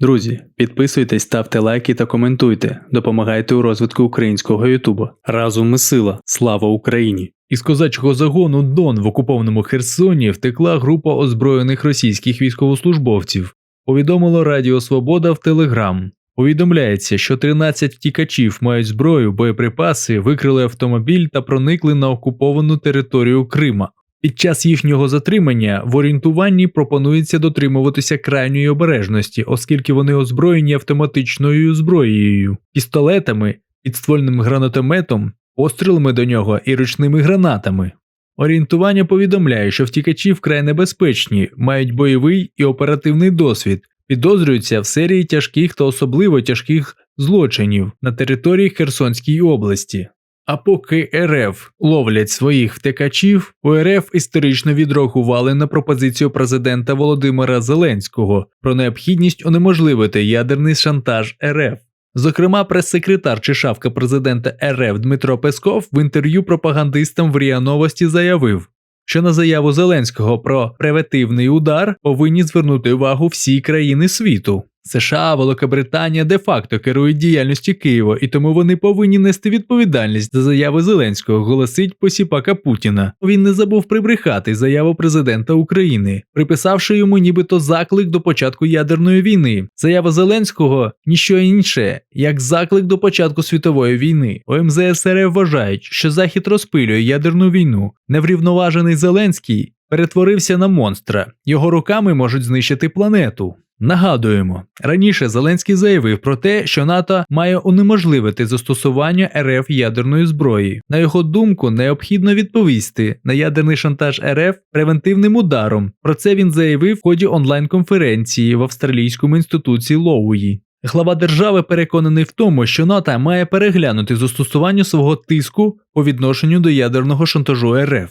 Друзі, підписуйтесь, ставте лайки та коментуйте. Допомагайте у розвитку українського Ютуба. Разом ми сила. Слава Україні! Із козачого загону Дон в окупованому Херсоні втекла група озброєних російських військовослужбовців. Повідомило Радіо Свобода в Телеграм. Повідомляється, що 13 втікачів мають зброю, боєприпаси, викрили автомобіль та проникли на окуповану територію Крима. Під час їхнього затримання в орієнтуванні пропонується дотримуватися крайньої обережності, оскільки вони озброєні автоматичною зброєю, пістолетами, підствольним гранатометом, пострілами до нього і ручними гранатами. Орієнтування повідомляє, що втікачі вкрай небезпечні, мають бойовий і оперативний досвід, підозрюються в серії тяжких та особливо тяжких злочинів на території Херсонської області. А поки РФ ловлять своїх втекачів, у РФ історично відреагували на пропозицію президента Володимира Зеленського про необхідність унеможливити ядерний шантаж РФ. Зокрема, прес-секретар чи шавка президента РФ Дмитро Песков в інтерв'ю пропагандистам в РІА Новості заявив, що на заяву Зеленського про превентивний удар повинні звернути увагу всі країни світу. США, Великобританія де-факто керують діяльністю Києва, і тому вони повинні нести відповідальність за заяви Зеленського, голосить посіпака Путіна. Він не забув прибрехати заяву президента України, приписавши йому нібито заклик до початку ядерної війни. Заява Зеленського ніщо інше, як заклик до початку світової війни. РФ вважають, що Захід розпилює ядерну війну. Неврівноважений Зеленський перетворився на монстра. Його руками можуть знищити планету. Нагадуємо, раніше Зеленський заявив про те, що НАТО має унеможливити застосування РФ ядерної зброї. На його думку, необхідно відповісти на ядерний шантаж РФ превентивним ударом. Про це він заявив в ході онлайн-конференції в австралійському інституції Лоуї. Глава держави переконаний в тому, що НАТО має переглянути застосування свого тиску по відношенню до ядерного шантажу РФ.